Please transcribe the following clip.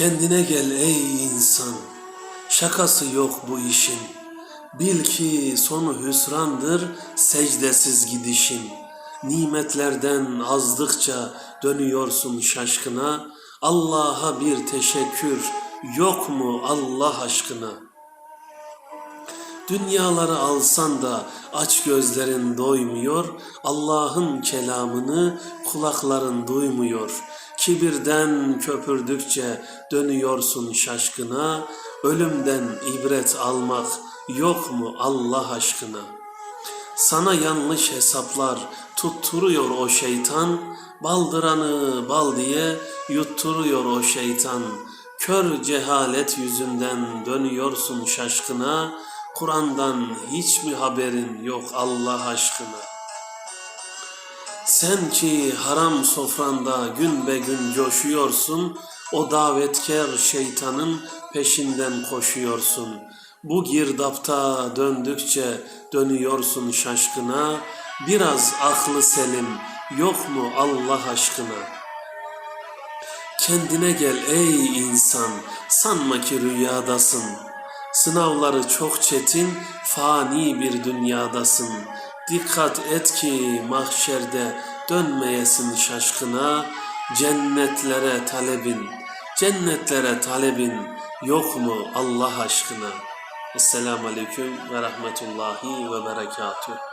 Kendine gel ey insan, şakası yok bu işin. Bil ki sonu hüsrandır secdesiz gidişin. Nimetlerden azdıkça dönüyorsun şaşkına. Allah'a bir teşekkür yok mu Allah aşkına? Dünyaları alsan da aç gözlerin doymuyor, Allah'ın kelamını kulakların duymuyor. Kibirden köpürdükçe dönüyorsun şaşkına, ölümden ibret almak yok mu Allah aşkına? Sana yanlış hesaplar tutturuyor o şeytan, baldıranı bal diye yutturuyor o şeytan. Kör cehalet yüzünden dönüyorsun şaşkına, Kur'an'dan hiç mi haberin yok Allah aşkına? Sen ki haram sofranda gün be gün coşuyorsun, o davetkar şeytanın peşinden koşuyorsun. Bu girdapta döndükçe dönüyorsun şaşkına, biraz aklı selim yok mu Allah aşkına? Kendine gel ey insan, sanma ki rüyadasın. Sınavları çok çetin, fani bir dünyadasın. Dikkat et ki mahşerde dönmeyesin şaşkına, cennetlere talebin, cennetlere talebin yok mu Allah aşkına? Esselamu Aleyküm ve Rahmetullahi ve Berekatuhu.